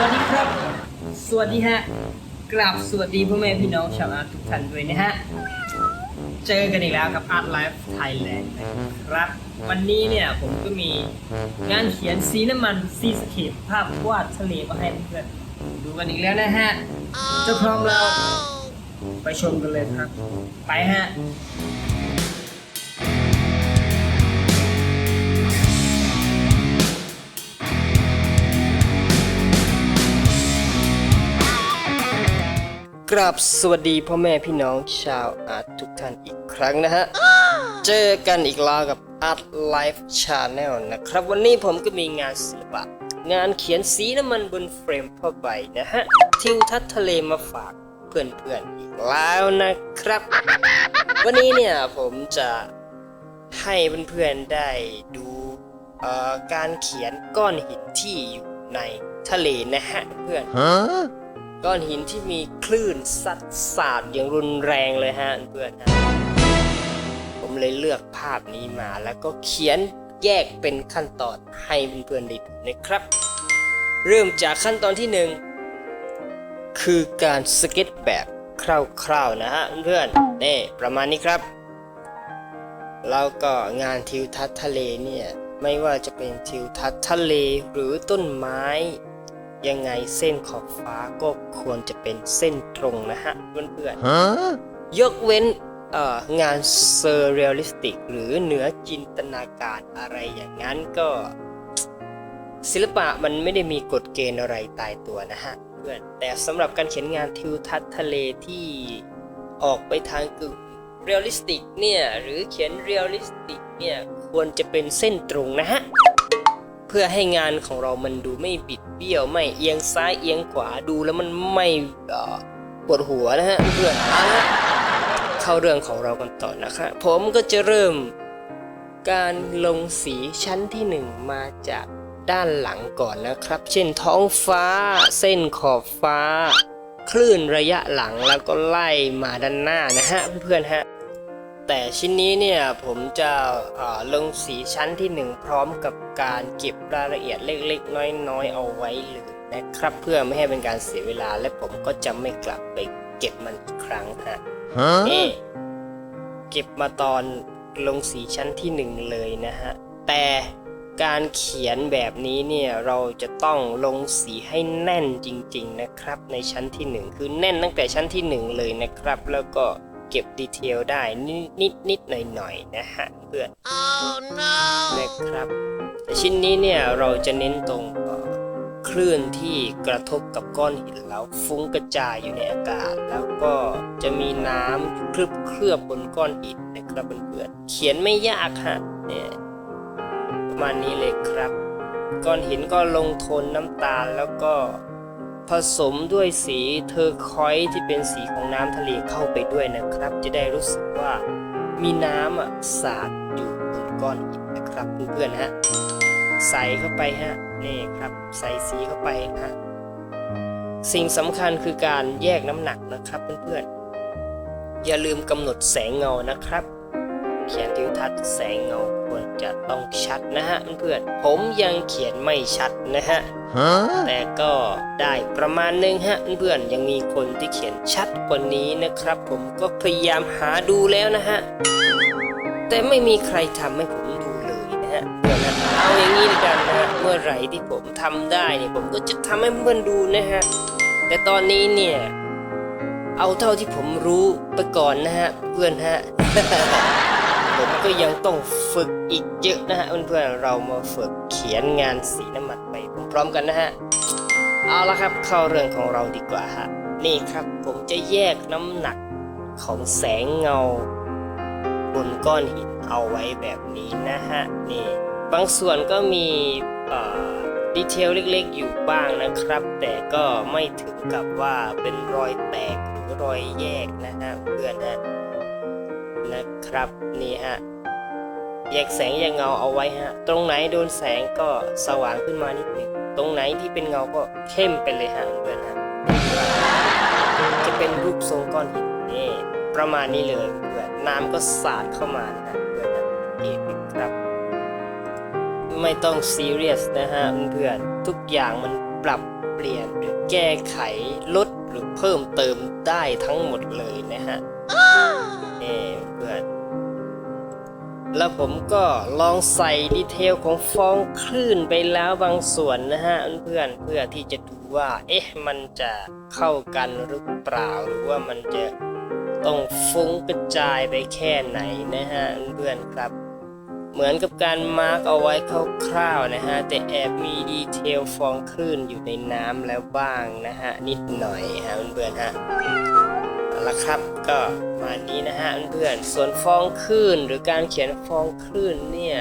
วัสดีครับ สวัสดีฮะ กราบสวัสดีพ่อแม่พี่น้องชาวอาร์ตทุกท่านด้วยนะฮะ เจอกันอีกแล้วกับ Art Life Thailand นะครับ วันนี้เนี่ยผมก็มีงานเขียนสีน้ำมันซีสเคปภาพวาดทะเลมาให้เพื่อนๆดูกันอีกแล้วนะฮะจะพร้อมแล้วไปชมกันเลยครับ ไปฮะ กราบสวัสดีพ่อแม่พี่น้องชาวอาร์ตทุกท่านอีกครั้งนะฮะ เจอกันอีกแล้วกับ Art Life Channel นะครับ วันนี้ผมก็มีงานศิลปะ งานเขียนสีน้ำมันบนเฟรมผ้าใบนะฮะ ทิวทัศน์ทะเลมาฝากเพื่อนๆอีกแล้วนะครับ วันนี้เนี่ยผมจะให้เพื่อนๆได้ดูเอ่อการเขียนก้อนหินที่อยู่ในทะเลนะฮะเพื่อน Huh? ก้อนหินที่มีคลื่นซัดสาดอย่างรุนแรงเลยฮะเพื่อนฮะผมเลยเลือกภาพนี้มาแล้วก็เขียนแยกเป็นขั้นตอนให้เพื่อนๆได้ดูนะครับ เริ่มจากขั้นตอนที่หนึ่งคือการสเก็ตแบบคร่าวๆนะฮะเพื่อนนี่ประมาณนี้ครับแล้วก็งานทิวทัศน์ทะเลเนี่ยไม่ว่าจะเป็นทิวทัศน์ทะเลหรือต้นไม้ ยังไงเส้นขอบฟ้าก็ควรจะเป็นเส้นตรงนะฮะเพื่อน Huh? ๆยกเว้นเอ่องานเซอร์เรียลลิสติก หรือเหนือจินตนาการอะไรอย่างนั้นก็ ศิลปะมันไม่ได้มีกฎเกณฑ์อะไรตายตัวนะฮะเพื่อนแต่สำหรับการเขียนงานทิวทัศน์ทะเลที่ออกไปทางกึ่งเรียลลิสติกเนี่ย หรือเขียนเรียลลิสติกเนี่ย ควรจะเป็นเส้นตรงนะฮะ เพื่อให้งานของเรามันดูไม่บิดเบี้ยวไม่เอียงซ้ายเอียงขวาดูแล้วมันไม่ปวดหัวนะฮะเพื่อนเอาละเข้าเรื่องของเรากันต่อนะครับผมก็จะเริ่มการลงสีชั้นที่หนึ่งมาจากด้านหลังก่อนนะครับ เช่นท้องฟ้า เส้นขอบฟ้า คลื่นระยะหลังแล้วก็ไล่มาด้านหน้านะฮะเพื่อนๆฮะ แต่ชิ้นนี้เนี่ยผมจะเอ่อลงสีชั้นที่หนึ่งพร้อมกับการเก็บรายละเอียดเล็กๆ น้อยๆ เอาไว้เลยนะครับเพื่อไม่ให้เป็นการเสียเวลาและผมก็จะไม่กลับไปเก็บมันอีกครั้งฮะ Huh? นี่เก็บมาตอนลงสีชั้นที่หนึ่งเลยนะฮะ แต่การเขียนแบบนี้เนี่ยเราจะต้องลงสีให้แน่นจริง ๆนะครับ ในชั้นที่หนึ่งคือแน่นตั้งแต่ชั้นที่หนึ่งเลยนะครับ แล้วก็ เก็บดีเทลได้นิดนิดๆหน่อยๆนะฮะเพื่อน Oh no! นะครับแต่ชิ้นนี้เนี่ยเราจะเน้นตรงเอ่อคลื่นที่กระทบกับก้อนหินแล้วฟุ้งกระจายอยู่ในอากาศ แล้วก็จะมีน้ำเคลือบเคลือบบนก้อนหินนะครับเพื่อนๆเขียนไม่ยากฮะเนี่ยประมาณนี้เลยครับ ก้อนหินก็ลงโทนน้ำตาลแล้วก็ ผสมด้วยสีเทอร์คอยที่เป็นสีของน้ำทะเลเข้าไปด้วยนะครับ จะได้รู้สึกว่ามีน้ำอะสาดอยู่บนก้อนหินนะครับเพื่อนๆฮะใส่เข้าไปฮะนี่ครับใส่สีเข้าไปฮะสิ่งสำคัญคือการแยกน้ำหนักนะครับเพื่อนๆอย่าลืมกำหนดแสงเงานะครับ เขียนทิวทัศน์แสงเงาควรจะต้องชัดนะฮะเพื่อนๆผมยังเขียนไม่ชัดนะฮะ Huh? แต่ก็ได้ประมาณหนึงฮะเพื่อนๆยังมีคนที่เขียนชัดกว่านี้นะครับ ผมก็พยายามหาดูแล้วนะฮะแต่ไม่มีใครทำให้ผมดูเลยนะฮะเพื่อนนะเอาอย่างนี้ดีกันนะฮะเมื่อไหร่ที่ผมทำได้เนี่ยผมก็จะทำให้เพื่อนดูนะฮะแต่ตอนนี้เนี่ยเอาเท่าที่ผมรู้ไปก่อนนะฮะเพื่อนฮะ ผมก็ยังต้องฝึกอีกเยอะนะฮะเพื่อนๆเรามาฝึกเขียนงานสีน้ำมันไปพร้อมๆกันนะฮะเอาละครับเข้าเรื่องของเราดีกว่าฮะนี่ครับผมจะแยกน้ำหนักของแสงเงา บนก้อนหินเอาไว้แบบนี้นะฮะนี่บางส่วนก็มีดีเทลเล็กๆ อยู่บ้างนะครับ แต่ก็ไม่ถึงกับว่าเป็นรอยแตกหรือรอยแยกนะฮะเพื่อนฮะ นะครับ นี่ฮะแยกแสงแยกเงาเอาไว้ฮะ ตรงไหนโดนแสงก็สว่างขึ้นมานิดหนึงตรงไหนที่เป็นเงาก็เข้มไปเลยฮะเพื่อนฮะจะเป็นรูปทรงก้อนหินนี่ประมาณนี้เลยเพื่อนน้ำก็สาดเข้ามานะฮะเพื่อนนะเก็บครับ ไม่ต้องซีเรียสนะฮะเพื่อนๆทุกอย่างมันปรับเปลี่ยนหรือแก้ไขลดหรือเพิ่มเติมได้ทั้งหมดเลยนะฮะเอ่เพื่อน แล้วผมก็ลองใส่ดีเทลของฟองคลื่นไปแล้วบางส่วนนะฮะเพื่อนเพื่อที่จะดูว่าเอ๊ะมันจะเข้ากันหรือเปล่าหรือว่ามันจะต้องฟุ้งกระจายไปแค่ไหนนะฮะเพื่อนครับ เหมือนกับการมาร์กเอาไว้คร่าวๆนะฮะแต่แอบมีดีเทลฟองคลื่นอยู่ในน้ำแล้วบ้างนะฮะนิดหน่อยฮะเพื่อนๆฮะ ละครับก็มานี้นะฮะเพื่อนๆส่วนฟองคลื่นหรือการเขียนฟองคลื่นเนี่ย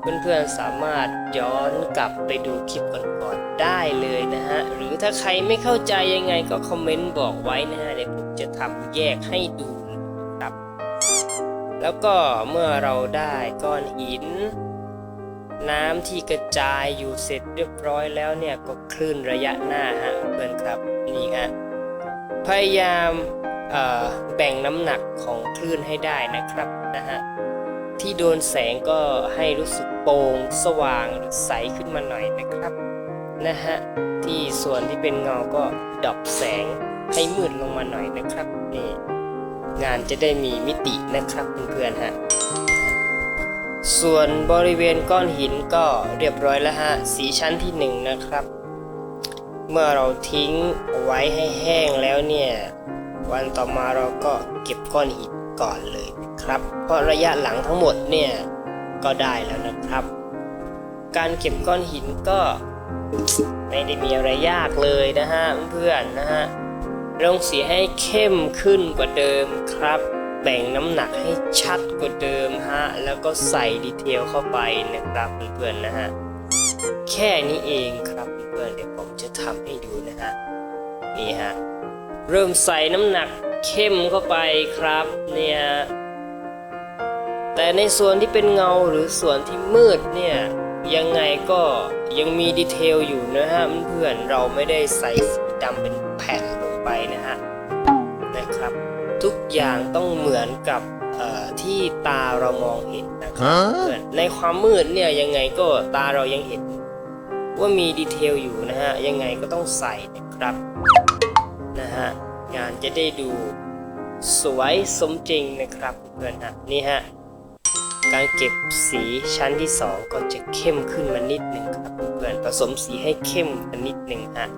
เพื่อนๆสามารถย้อนกลับไปดูคลิปก่อนๆได้เลยนะฮะหรือถ้าใครไม่เข้าใจยังไงก็คอมเมนต์บอกไว้นะฮะเดี๋ยวผมจะทำแยกให้ดูครับ แล้วก็เมื่อเราได้ก้อนหิน น้ำที่กระจายอยู่เสร็จเรียบร้อยแล้วเนี่ยก็คลื่นระยะหน้าฮะเพื่อนครับนี่ฮะพยายาม แบ่งน้ำหนักของคลื่นให้ได้นะครับนะฮะที่โดนแสงก็ให้รู้สึกโปร่งสว่างหรือใสขึ้นมาหน่อยนะครับนะฮะที่ส่วนที่เป็นเงาก็ดับแสงให้มืดลงมาหน่อยนะครับนี่งานจะได้มีมิตินะครับเพื่อนๆฮะส่วนบริเวณก้อนหินก็เรียบร้อยแล้วฮะสีชั้นที่หนึ่งนะครับ เมื่อเราทิ้งไว้ให้แห้งแล้วเนี่ย วันต่อมาเราก็เก็บก้อนหินก่อนเลยครับ เพราะระยะหลังทั้งหมดเนี่ยก็ได้แล้วนะครับ การเก็บก้อนหินก็ไม่ได้มีอะไรยากเลยนะฮะเพื่อนนะฮะลงสีให้เข้มขึ้นกว่าเดิมครับ แบ่งน้ำหนักให้ชัดกว่าเดิมฮะแล้วก็ใส่ดีเทลเข้าไปนะครับเพื่อนๆนะฮะแค่นี้เองครับเพื่อนเดี๋ยวผมจะทำให้ดูนะฮะนี่ฮะ เริ่มใส่น้ำหนักเข้มเข้าไปครับเนี่ยแต่ในส่วนที่เป็นเงาหรือส่วนที่มืดเนี่ยยังไงก็ยังมีดีเทลอยู่นะฮะเพื่อนๆเราไม่ได้ใส่สีดำเป็นแผ่นลงไปนะฮะนะครับ ทุกอย่างต้องเหมือนกับเอ่อที่ตาเรามองเห็นนะครับเพื่อนในความมืดเนี่ยยังไงก็ตาเรายังเห็น ว่ามีดีเทลอยู่นะฮะยังไงก็ต้องใส่นะครับ นะฮะงานจะได้ดูสวยสมจริงนะครับเพื่อนฮะนี่ฮะการเก็บสีชั้นที่ 2 ก็จะเข้มขึ้นมานิดหนึ่งครับเพื่อนผสมสีให้เข้มมานิดหนึ่งฮะ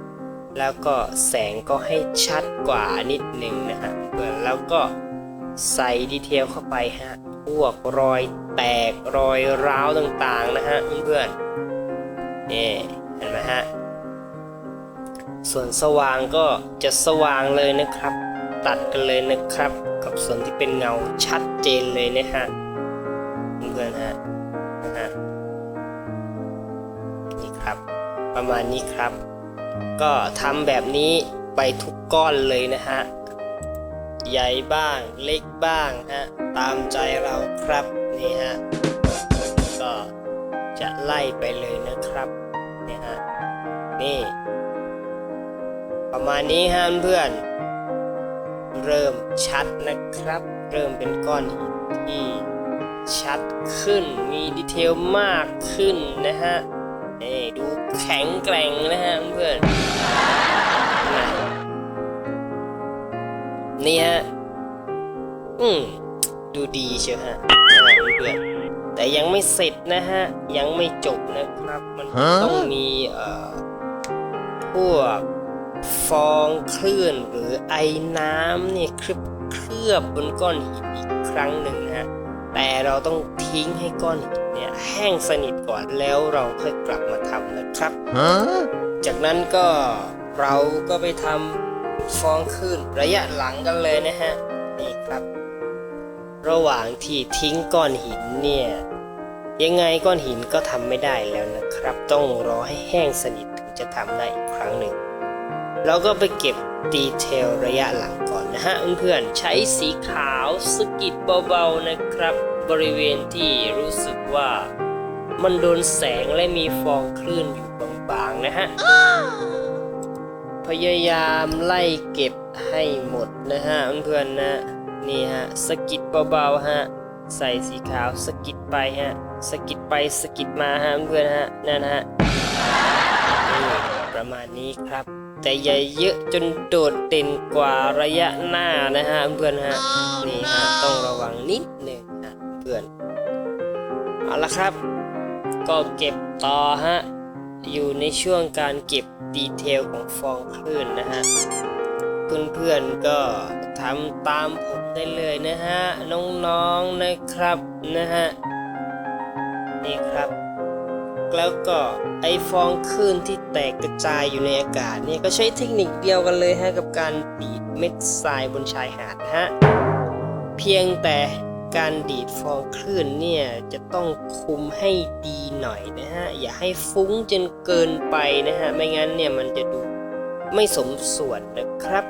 แล้วก็แสงก็ให้ชัดกว่านิดหนึ่งนะฮะเพื่อนแล้วก็ใส่ดีเทลเข้าไปฮะพวกรอยแตกรอยร้าวต่างๆนะฮะเพื่อนๆนี่เห็นไหมฮะ ส่วนสว่างก็จะสว่างเลยนะครับ ตัดกันเลยนะครับ กับส่วนที่เป็นเงาชัดเจนเลยนะฮะเพื่อนๆฮะนะฮะนี่ครับ ประมาณนี้ครับ ก็ทำแบบนี้ไปทุกก้อนเลยนะฮะใหญ่บ้างเล็กบ้างฮะตามใจเราครับนี่ฮะก็จะไล่ไปเลยนะครับนี่ฮะนี่ ประมาณนี้ฮะเพื่อน เริ่มชัดนะครับ เริ่มเป็นก้อนหินที่ชัดขึ้นมีดีเทลมากขึ้นนะฮะนี่ดูแข็งแกร่งนะฮะเพื่อนนี่ฮะ อืม ดูดีเชียวฮะนะฮะเพื่อนแต่ยังไม่เสร็จนะฮะ ยังไม่จบนะครับ มันต้องมีเอ่อพวก ฟองคลื่นหรือไอน้ำเนี่ยเคลือบเคลือบบนก้อนหินอีกครั้งหนึ่งนะฮะแต่เราต้องทิ้งให้ก้อนหินเนี่ยแห้งสนิทก่อนแล้วเราค่อยกลับมาทำนะครับ จากนั้นก็เราก็ไปทำฟองคลื่นระยะหลังกันเลยนะฮะนี่ครับ ระหว่างที่ทิ้งก้อนหินเนี่ยยังไงก้อนหินก็ทำไม่ได้แล้วนะครับ ต้องรอให้แห้งสนิทถึงจะทำได้อีกครั้งหนึ่ง เราก็ไปเก็บดีเทลระยะหลังก่อนนะฮะเพื่อนๆใช้สีขาวสกิดเบาๆนะครับ บริเวณที่รู้สึกว่า มันโดนแสงและมีฟองคลื่นอยู่บางๆนะฮะพยายามไล่เก็บให้หมดนะฮะเพื่อนๆนะนี่ฮะสกิดเบาๆฮะใส่สีขาวสกิดไปฮะสกิดไปสกิดมาฮะเพื่อนฮะนั่นฮะประมาณนี้ครับ แต่อย่เยอะจนโดดเด่นกว่าระยะหน้านะฮะเพื่อนฮะนี่ฮะต้องระวังนิดหนึ่งนะเพื่อนเอาละครับ ก็เก็บต่อฮะอยู่ในช่วงการเก็บดีเทลของฟองคลื่นนะฮะเพื่อนๆก็ทำตามผมได้เลยนะฮะน้องๆนะครับนะฮะนี่ครับ แล้วก็ไอฟองคลื่นที่แตกกระจายอยู่ในอากาศเนี่ยก็ใช้เทคนิคเดียวกันเลยฮะกับการดีดเม็ดทรายบนชายหาดนะฮะเพียงแต่การดีดฟองคลื่นเนี่ยจะต้องคุมให้ดีหน่อยนะฮะอย่าให้ฟุ้งจนเกินไปนะฮะไม่งั้นเนี่ยมันจะดูไม่สมส่วนนะครับ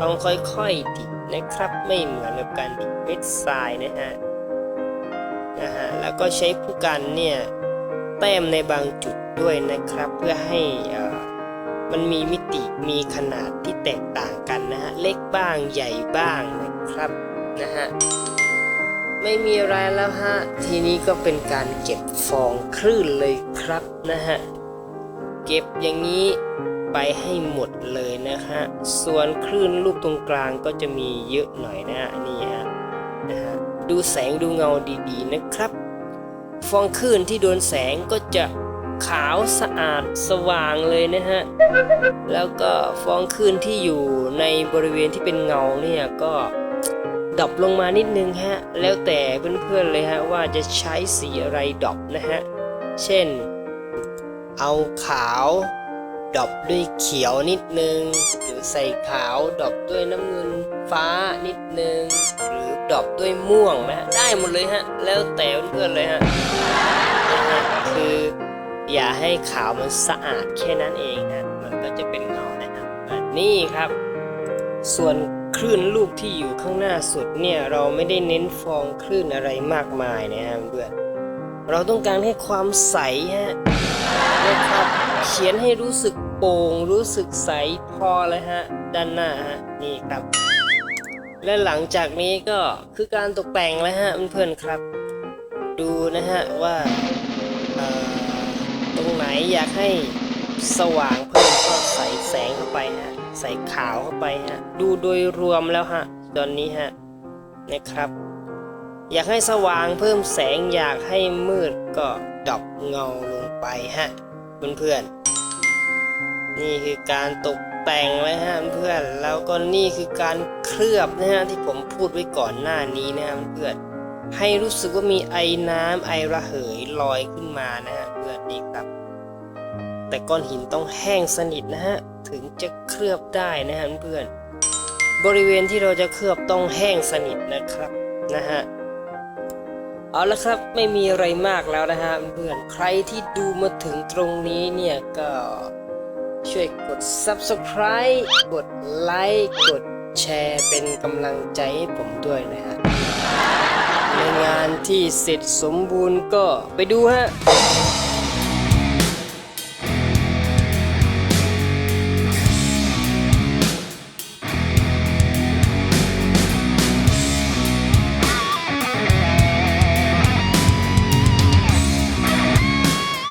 ต้องค่อยๆดีดนะครับไม่เหมือนกับการดีดเม็ดทรายนะฮะนะฮะแล้วก็ใช้ผู้กันเนี่ย แต้มในบางจุดด้วยนะครับ เพื่อให้เอ่อมันมีมิติมีขนาดที่แตกต่างกันนะฮะ เล็กบ้างใหญ่บ้างนะครับนะฮะไม่มีอะไรแล้วฮะ ทีนี้ก็เป็นการเก็บฟองคลื่นเลยครับนะฮะ เก็บอย่างนี้ไปให้หมดเลยนะฮะ ส่วนคลื่นลูกตรงกลางก็จะมีเยอะหน่อยนะฮะนี่ฮะนะฮะ ดูแสงดูเงาดีๆนะครับ ฟองคลื่นที่โดนแสงก็จะขาวสะอาดสว่างเลยนะฮะ แล้วก็ฟองคลื่นที่อยู่ในบริเวณที่เป็นเงาเนี่ยก็ดรอปลงมานิดนึงฮะ แล้วแต่เพื่อนๆเลยฮะว่าจะใช้สีอะไรดรอปนะฮะ เช่น เอาขาวดรอปด้วยเขียวนิดนึง หรือใส่ขาวดรอปด้วยน้ำเงินฟ้านิดนึงหรือ ดอปด้วยม่วงนะฮะได้หมดเลยฮะ แล้วแต่เพื่อนเลยฮะนะฮะคืออย่าให้ขาวมันสะอาดแค่นั้นเองนะมันก็จะเป็นเงานะครับอะนี่ครับ ส่วนคลื่นลูกที่อยู่ข้างหน้าสุดเนี่ยเราไม่ได้เน้นฟองคลื่นอะไรมากมายนะฮะเพื่อนเราต้องการให้ความใสฮะนะครับเขียนให้รู้สึกโปร่งรู้สึกใสพอเลยฮะ ด้านหน้าฮะนี่ครับ และหลังจากนี้ก็คือการตกแต่งแล้วฮะเพื่อนๆครับ ดูนะฮะว่าตรงไหนอยากให้สว่างเพิ่มก็ใส่แสงเข้าไปฮะใส่ขาวเข้าไปฮะดูโดยรวมแล้วฮะตอนนี้ฮะนะครับ อยากให้สว่างเพิ่มแสงอยากให้มืดก็ดรอปเงาลงไปฮะเพื่อนๆนี่คือการตก แต่งเลยฮะเพื่อนแล้วก็นี่คือการเคลือบนะฮะที่ผมพูดไว้ก่อนหน้านี้นะฮะเพื่อนให้รู้สึกว่ามีไอน้ำไอระเหยลอยขึ้นมานะฮะเพื่อนนี่ครับ แต่ก้อนหินต้องแห้งสนิทนะฮะถึงจะเคลือบได้นะฮะเพื่อนบริเวณที่เราจะเคลือบต้องแห้งสนิทนะครับนะฮะเอาละครับไม่มีอะไรมากแล้วนะฮะเพื่อนใครที่ดูมาถึงตรงนี้เนี่ยก็ ช่วยกด subscribe กดไลค์กดแชร์เป็นกำลังใจให้ผมด้วยนะฮะในงานที่เสร็จสมบูรณ์ก็ไปดูฮะ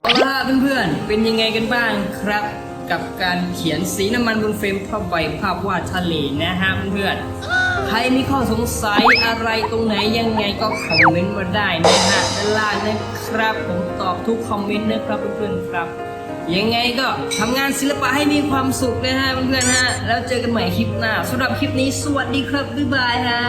เอาเพื่อนๆ เป็นยังไงกันบ้างครับ กับการเขียนสีน้ำมันบนเฟรมภาพใบภาพวาดทะเลนะฮะเพื่อนๆใครมีข้อสงสัยอะไรตรงไหนยังไงก็คอมเมนต์มาได้นะฮะด้านล่างนะครับ ผมตอบทุกคอมเมนต์นะครับเพื่อนๆครับ ยังไงก็ทำงานศิลปะให้มีความสุขนะฮะเพื่อนๆฮะแล้วเจอกันใหม่คลิปหน้าสำหรับคลิปนี้สวัสดีครับบ๊ายบายฮะ